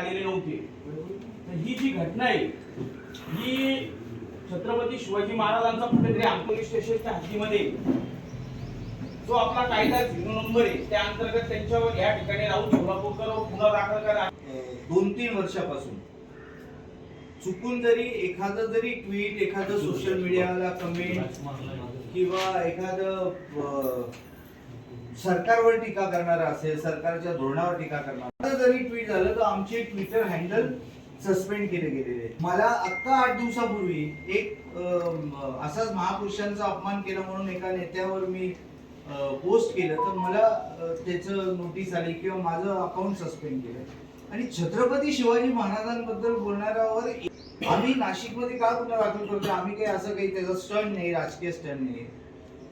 आलेले नव्हते. तर ही जी घटना आहे ही छत्रपती शिवाजी महाराजांचा कुठेतरी आंबोली स्टेशनच्या हद्दीमध्ये जो आपला कायदा झिरो नंबर आहे त्या अंतर्गत त्यांच्यावर या ठिकाणी राहून सोलापूरकर गुन्हा दाखल करा. दोन तीन वर्षापासून. चुकून जरी एखादं जरी ट्विट एखादं सोशल मीडियाला कमेंट किंवा एखादं सरकारवर टीका करणारा असेल सरकारच्या धोरणावर टीका करणारा जरी ट्विट झालं तर आमचे ट्विटर हँडल सस्पेंड केले गेलेले मला आत्ता आठ दिवसापूर्वी एक असाच महापुरुषांचा अपमान केला म्हणून एका नेत्यावर मी पोस्ट केलं तर मला त्याच त्याचं नोटीस आली किंवा माझं अकाउंट सस्पेंड केलं. आणि छत्रपती शिवाजी महाराजांबद्दल बोलणाऱ्यावर आम्ही नाशिकमध्ये का गुन्हा दाखल करतो आम्ही काही असं काही त्याचा स्टंट नाही राजकीय स्टंट नाही.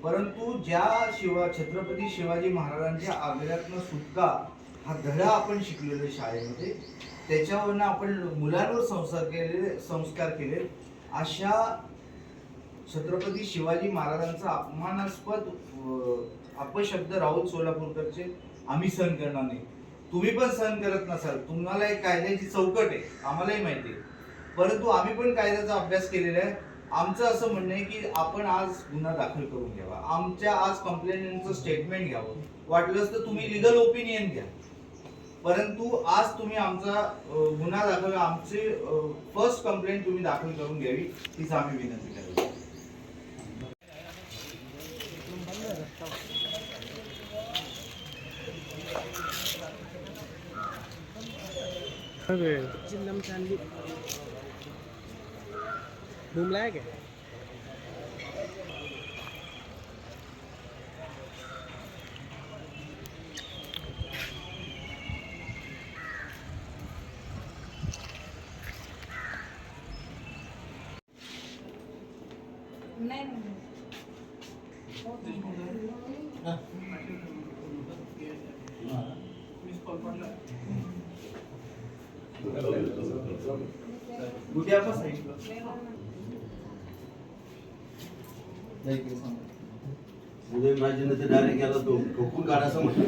परंतु ज्या शिवा छत्रपती शिवाजी महाराजांच्या आग्र्यातनं सुटका हा धडा आपण शिकलेलो शाळेमध्ये त्याच्यावरनं आपण मुलांवर संस्कार केलेले संस्कार केले अशा छत्रपती शिवाजी महाराजांचा अपमानास्पद अपशब्द राहुल सोलापूरकरचे आम्ही सहन करणार नाही. तुम्ही पण सहन करत नसाल. तुम्हाला एक कायद्याची चौकट आहे. आम्हालाही माहिती आहे. परंतु आम्ही पण कायद्याचा अभ्यास केलेला आहे. आमचं असं म्हणणं आहे की आपण आज गुन्हा दाखल करून घ्यावा. आमच्या आज कंप्लेंटचं स्टेटमेंट घ्यावं. वाटलंच तर तुम्ही लिगल ओपिनियन घ्या. परंतु आज तुम्ही आमचा गुन्हा दाखल आमची फर्स्ट कंप्लेंट तुम्ही दाखल करून घ्यावी हीच आम्ही विनंती करतो. चांदी घूमला ते डायरेक्ट गेला तो. ठोकून म्हटलं.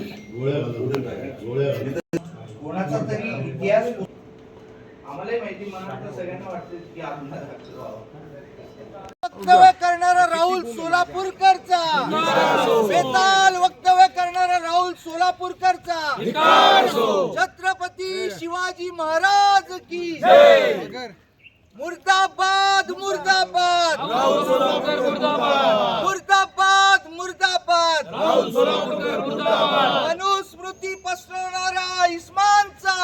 कोणाचा तरी इतिहास आम्हालाही माहिती वाटतं सगळ्यांना वाटतं की वक्तव्य करणारा राहुल सोलापूरकरचा. बेताल वक्तव्य करणारा राहुल सोलापूरकरचा. छत्रपती शिवाजी महाराज की मुर्दाबाद मुर्दाबाद. मुर्दाबाद. मुर्दाबाद मनुस्मृती पसरवणारा इस्मानचा.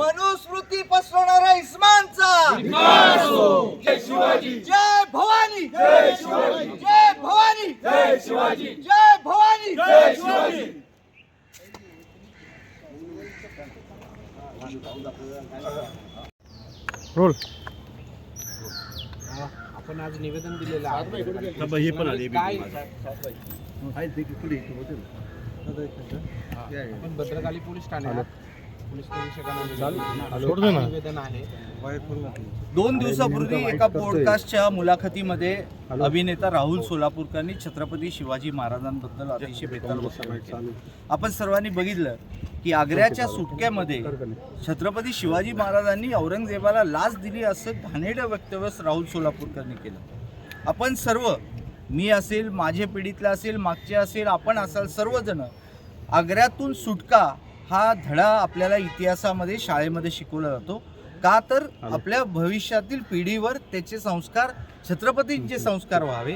मनुस्मृती पसरवणारा इस्मानचा. जय भवानी. जय शिवाजी. जय भवानी. जय शिवाजी. जय भवानी. जय शिवाजी. रोल. आपण आज निवेदन दिलेलं आहे. हे पण आले काय? आपण भद्रकाली पोलीस ठाण्यात पोलीस निरीक्षकांना निवेदन आहे. दोन दिवसापूर्वी एका पॉडकास्टच्या मुलाखतीमध्ये अभिनेता राहुल सोलापूरकरांनी छत्रपती शिवाजी महाराजांबद्दल अतिशय बेताल वक्तव्य केलं. आपण सर्वांनी बघितलं. की आग्र्याच्या सुटक्यामध्ये छत्रपती शिवाजी महाराजांनी औरंगजेबाला लाच दिली असं घाणेरडं वक्तव्य राहुल सोलापूरकरांनी केलं. आपण सर्व मी असेल माझे पिढीतला असेल मागचे असेल आपण असाल सर्वजण आग्र्यातून सुटका हा धडा आपल्याला इतिहासामध्ये शाळेमध्ये शिकवला जातो. का तर आपल्या भविष्यातील पिढीवर त्याचे संस्कार छत्रपतींचे संस्कार व्हावे.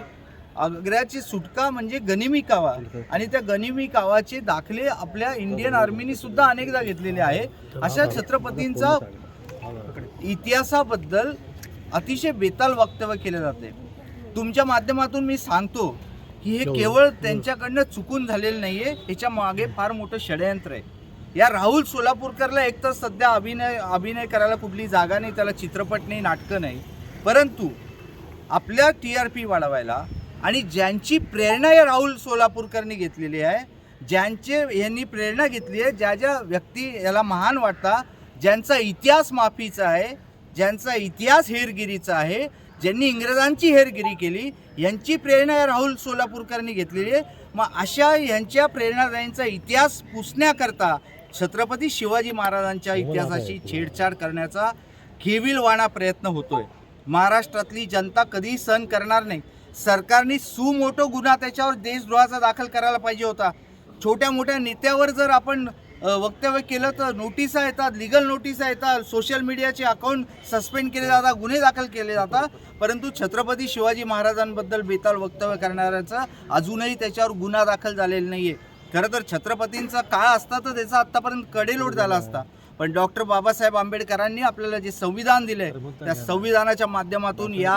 आग्र्याची सुटका म्हणजे गनिमी कावा. आणि त्या गनिमी कावाचे दाखले आपल्या इंडियन आर्मीनी सुद्धा अनेकदा घेतलेले आहे. अशा छत्रपतींचा इतिहासाबद्दल अतिशय बेताल वक्तव्य केले जाते. तुमच्या माध्यमातून मी सांगतो की हे केवळ त्यांच्याकडनं चुकून झालेलं नाहीये. याच्या मागे फार मोठं षडयंत्र आहे. या राहुल सोलापूरकरला एकतर सध्या अभिनय अभिनय करायला कुठली जागा नाही त्याला चित्रपट नाही नाटकं नाही. परंतु आपल्या टी आर पी वाढवायला आणि ज्यांची प्रेरणा या राहुल सोलापूरकरनी घेतलेली आहे ज्यांचे यांनी प्रेरणा घेतली आहे ज्या ज्या व्यक्ती याला महान वाटता ज्यांचा इतिहास माफीचा आहे ज्यांचा इतिहास हेरगिरीचा आहे ज्यांनी इंग्रजांची हेरगिरी केली यांची प्रेरणा या राहुल सोलापूरकरांनी घेतलेली आहे. मग अशा यांच्या प्रेरणादायींचा इतिहास पुसण्याकरता छत्रपती शिवाजी महाराजांच्या इतिहासाशी छेडछाड करण्याचा केविलवाणा प्रयत्न होतोय. महाराष्ट्रातली जनता कधीही सहन करणार नाही. सरकारने सुमोठो गुन्हा त्याच्यावर देशद्रोहाचा दाखल करायला पाहिजे होता. छोट्या मोठ्या नेत्यावर जर आपण वक्तव्य केलं तर नोटिसा येतात लिगल नोटिसा येतात सोशल मीडियाचे अकाउंट सस्पेंड केले जातात गुन्हे दाखल केले जातात. परंतु छत्रपती शिवाजी महाराजांबद्दल बेताल वक्तव्य करणाऱ्याचा अजूनही त्याच्यावर गुन्हा दाखल झालेला नाही आहे खरं तर छत्रपतींचा काळ असता तर त्याचा आत्तापर्यंत कडेलोट झाला असता. पण डॉक्टर बाबासाहेब आंबेडकरांनी आपल्याला जे संविधान दिले त्या संविधानाच्या माध्यमातून या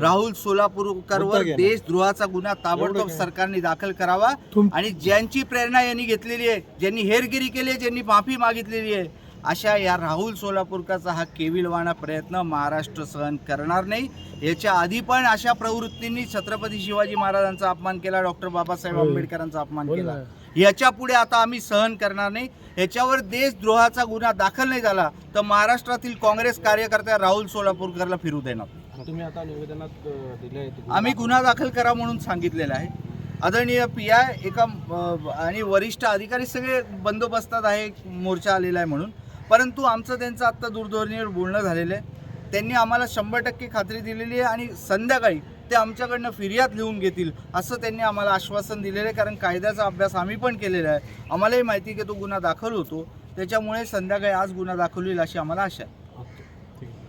राहुल सोलापूरकरवर देशद्रोहाचा गुन्हा ताबडतोब सरकारने दाखल करावा. आणि ज्यांची प्रेरणा यांनी घेतलेली आहे ज्यांनी हेरगिरी केली आहे ज्यांनी माफी मागितलेली आहे अशा या राहुल सोलापूरकरचा हा केविलवाणा प्रयत्न महाराष्ट्र सहन करणार नाही. याच्या आधी पण अशा प्रवृत्तींनी छत्रपती शिवाजी महाराजांचा अपमान केला डॉक्टर बाबासाहेब आंबेडकरांचा अपमान केला. याच्यापुढे आता आम्ही सहन करणार नाही. याच्यावर देशद्रोहाचा गुन्हा दाखल नाही झाला तर महाराष्ट्रातील काँग्रेस कार्यकर्त्या राहुल सोलापूरकरला फिरू देणार. तुम्ही आता निवेदनात दिले आम्ही गुन्हा दाखल करा म्हणून सांगितलेलं आहे. आदरणीय पी आय एका आणि वरिष्ठ अधिकारी सगळे बंदोबस्तात आहे मोर्चा आलेला आहे म्हणून. परंतु आमचं त्यांचं आत्ता दूरध्वनीवर बोलणं झालेलं आहे. त्यांनी आम्हाला शंभर टक्के खात्री दिलेली आहे आणि संध्याकाळी ते आमच्याकडनं फिर्याद लिहून घेतील असं त्यांनी आम्हाला आश्वासन दिलेलं आहे. कारण कायद्याचा अभ्यास आम्ही पण केलेला आहे. आम्हालाही माहिती की तो गुन्हा दाखल होतो. त्याच्यामुळे संध्याकाळी आज गुन्हा दाखल होईल अशी आम्हाला आशा आहे.